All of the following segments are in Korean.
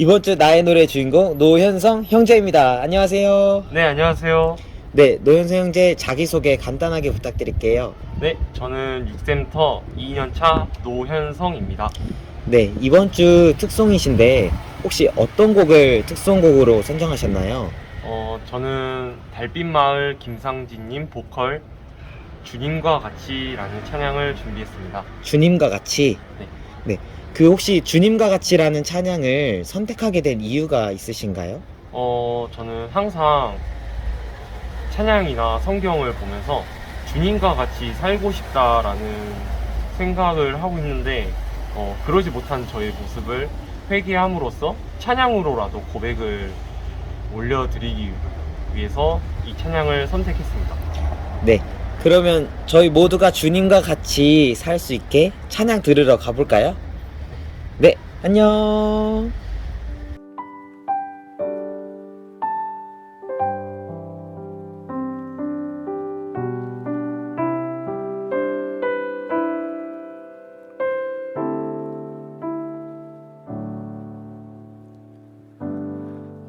이번 주 나의 노래 주인공 노현성 형제입니다. 안녕하세요. 네, 안녕하세요. 네, 노현성 형제 자기소개 간단하게 부탁드릴게요. 네, 저는 6센터 2년차 노현성입니다. 네, 이번 주 특송이신데 혹시 어떤 곡을 특송곡으로 선정하셨나요? 어, 저는 달빛마을 김상진님 보컬 주님과 같이라는 찬양을 준비했습니다. 주님과 같이. 네. 네. 그 혹시 주님과 같이라는 찬양을 선택하게 된 이유가 있으신가요? 어, 저는 항상 찬양이나 성경을 보면서 주님과 같이 살고 싶다라는 생각을 하고 있는데 어, 그러지 못한 저의 모습을 회개함으로써 찬양으로라도 고백을 올려드리기 위해서 이 찬양을 선택했습니다. 네. 그러면 저희 모두가 주님과 같이 살 수 있게 찬양 들으러 가볼까요? 네, 안녕.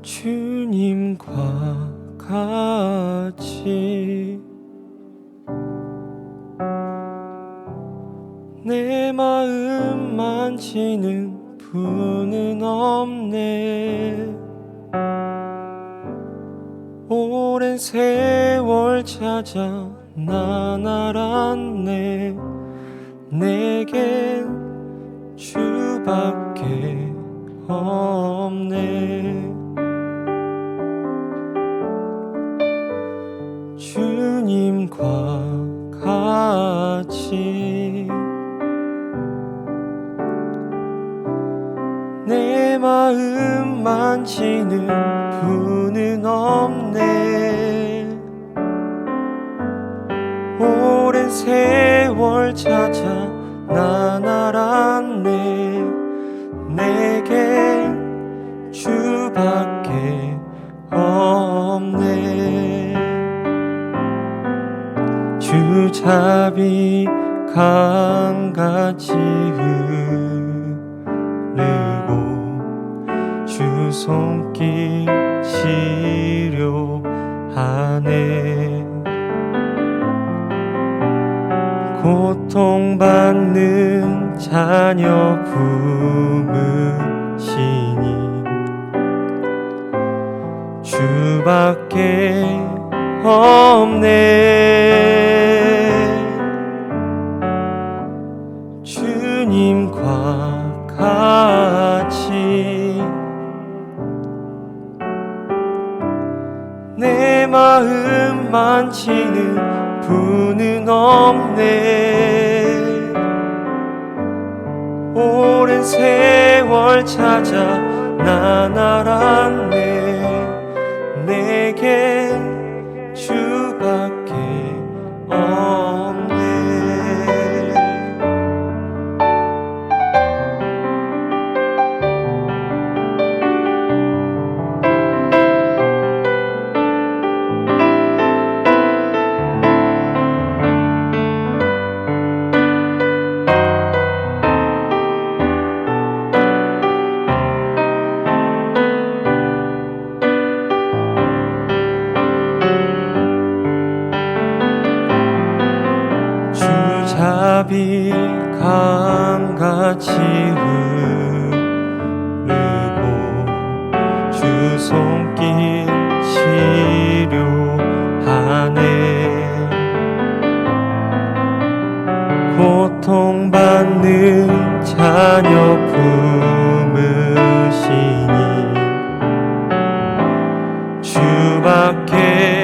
주님과 같이 마음 만지는 분은 없네. 오랜 세월 찾아 난 알았네. 내겐 주밖에 없네. 주님과 같이 마음 만 지는 분은 없네. 오랜 세월 찾아 난 알았네. 내겐 주밖에 없네. 주잡이 강같이 손길 치료하네. 고통받는 자녀 품으시니 주밖에 없네 마음 만지는 분은 없네. 오랜 세월 찾아 난 알았네. 내게 주 흐르고 주 손길 치료하네. 고통받는 자녀 품으시니 주밖에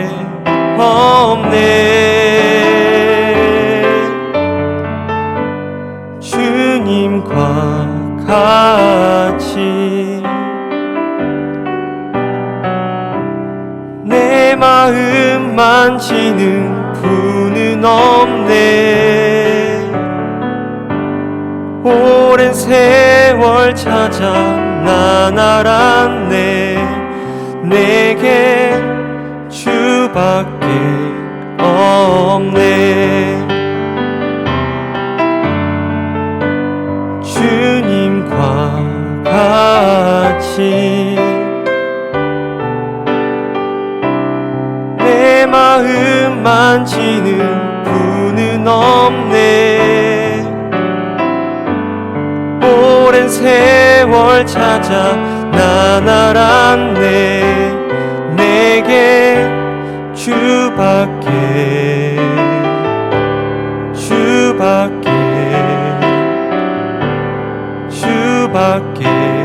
마음 만 지는 분은 없네. 오랜 세월 찾아 난 알았네. 내게 주밖에 없네. 주님과 같이 만큼 많지는 분은 없네. 오랜 세월 찾아 나날았네. 내게 주밖에 주밖에 주밖에.